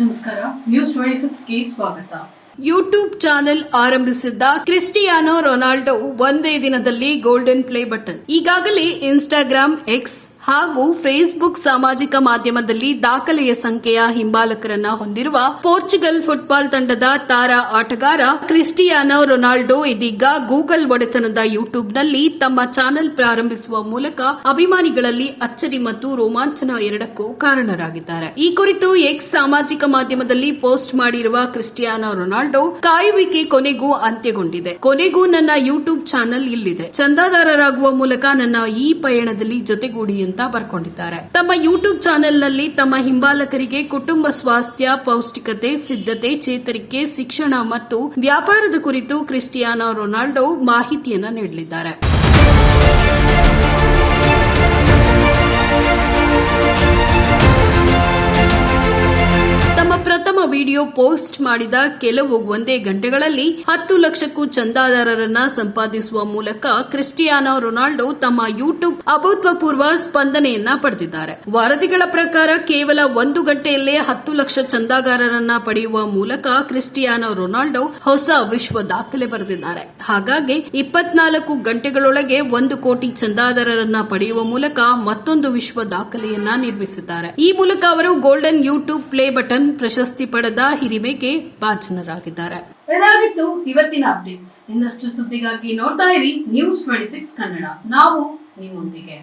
ನಮಸ್ಕಾರ news twenty ಸ್ವಾಗತ. YouTube channel ಆರಂಭಿಸಿದ್ದ ಕ್ರಿಸ್ಟಿಯಾನೋ ರೊನಾಲ್ಡೋ ಒಂದೇ ದಿನದಲ್ಲಿ ಗೋಲ್ಡನ್ ಪ್ಲೇ ಬಟನ್ ಈಗಾಗಲೇ ಇನ್ಸ್ಟಾಗ್ರಾಮ್ ಎಕ್ಸ್ ಹಾಗೂ ಫೇಸ್ಬುಕ್ ಸಾಮಾಜಿಕ ಮಾಧ್ಯಮದಲ್ಲಿ ದಾಖಲೆಯ ಸಂಖ್ಯೆಯ ಹಿಂಬಾಲಕರನ್ನ ಹೊಂದಿರುವ ಪೋರ್ಚುಗಲ್ ಫುಟ್ಬಾಲ್ ತಂಡದ ತಾರಾ ಆಟಗಾರ ಕ್ರಿಸ್ಟಿಯಾನೋ ರೊನಾಲ್ಡೋ ಇದೀಗ ಗೂಗಲ್ ಒಡೆತನದ ಯೂಟ್ಯೂಬ್ನಲ್ಲಿ ತಮ್ಮ ಚಾನೆಲ್ ಪ್ರಾರಂಭಿಸುವ ಮೂಲಕ ಅಭಿಮಾನಿಗಳಲ್ಲಿ ಅಚ್ಚರಿ ಮತ್ತು ರೋಮಾಂಚನ ಎರಡಕ್ಕೂ ಕಾರಣರಾಗಿದ್ದಾರೆ. ಈ ಕುರಿತು ಎಕ್ಸ್ ಸಾಮಾಜಿಕ ಮಾಧ್ಯಮದಲ್ಲಿ ಪೋಸ್ಟ್ ಮಾಡಿರುವ ಕ್ರಿಸ್ಟಿಯಾನೋ ರೊನಾಲ್ಡೋ ಕಾಯುವಿಕೆ ಕೊನೆಗೂ ಅಂತ್ಯಗೊಂಡಿದೆ. ಕೊನೆಗೂ ನನ್ನ ಯೂಟ್ಯೂಬ್ ಚಾನೆಲ್ ಇಲ್ಲಿದೆ. ಚಂದಾದಾರರಾಗುವ ಮೂಲಕ ನನ್ನ ಈ ಪಯಣದಲ್ಲಿ ಜೊತೆಗೂಡಿ ಅಂತ ಬರ್ಕೊಂಡಿದ್ದಾರೆ. ತಮ್ಮ ಯೂಟ್ಯೂಬ್ ಚಾನೆಲ್ನಲ್ಲಿ ತಮ್ಮ ಹಿಂಬಾಲಕರಿಗೆ ಕುಟುಂಬ ಸ್ವಾಸ್ಥ್ಯ, ಪೌಷ್ಟಿಕತೆ, ಸಿದ್ಧತೆ, ಚೇತರಿಕೆ, ಶಿಕ್ಷಣ ಮತ್ತು ವ್ಯಾಪಾರದ ಕುರಿತು ಕ್ರಿಸ್ಟಿಯಾನೋ ರೊನಾಲ್ಡೋ ಮಾಹಿತಿಯನ್ನ ನೀಡಲಿದ್ದಾರೆ. ವಿಡಿಯೋ ಪೋಸ್ಟ್ ಮಾಡಿದ ಕೆಲವು ಒಂದೇ ಗಂಟೆಗಳಲ್ಲಿ ಹತ್ತು ಲಕ್ಷಕ್ಕೂ ಚಂದಾದಾರರನ್ನ ಸಂಪಾದಿಸುವ ಮೂಲಕ ಕ್ರಿಸ್ಟಿಯಾನೋ ರೊನಾಲ್ಡೋ ತಮ್ಮ ಯೂಟ್ಯೂಬ್ ಅಭೂತಪೂರ್ವ ಸ್ಪಂದನೆಯನ್ನ ಪಡೆದಿದ್ದಾರೆ. ವರದಿಗಳ ಪ್ರಕಾರ ಕೇವಲ ಒಂದು ಗಂಟೆಯಲ್ಲೇ ಹತ್ತು ಲಕ್ಷ ಚಂದಾಗಾರರನ್ನ ಪಡೆಯುವ ಮೂಲಕ ಕ್ರಿಸ್ಟಿಯಾನೋ ರೊನಾಲ್ಡೋ ಹೊಸ ವಿಶ್ವ ದಾಖಲೆ ಬರೆದಿದ್ದಾರೆ. ಹಾಗಾಗಿ ಇಪ್ಪತ್ನಾಲ್ಕು ಗಂಟೆಗಳೊಳಗೆ ಒಂದು ಕೋಟಿ ಚಂದಾದಾರರನ್ನ ಪಡೆಯುವ ಮೂಲಕ ಮತ್ತೊಂದು ವಿಶ್ವ ದಾಖಲೆಯನ್ನ ನಿರ್ಮಿಸಿದ್ದಾರೆ. ಈ ಮೂಲಕ ಅವರು ಗೋಲ್ಡನ್ ಯೂಟ್ಯೂಬ್ ಪ್ಲೇ ಬಟನ್ ಪ್ರಶಸ್ತಿ ಪಡೆದ ಹಿರಿಮೆಗೆ ಭಾಜನರಾಗಿದ್ದಾರೆ. ಇದಾಗಿತ್ತು ಇವತ್ತಿನ ಅಪ್ಡೇಟ್ಸ್ ಇನ್ನಷ್ಟು ಸುದ್ದಿಗಾಗಿ ನೋಡ್ತಾ ಇರಿ ನ್ಯೂಸ್ ಟ್ವೆಂಟಿ ಸಿಕ್ಸ್ ಕನ್ನಡ. ನಾವು ನಿಮ್ಮೊಂದಿಗೆ.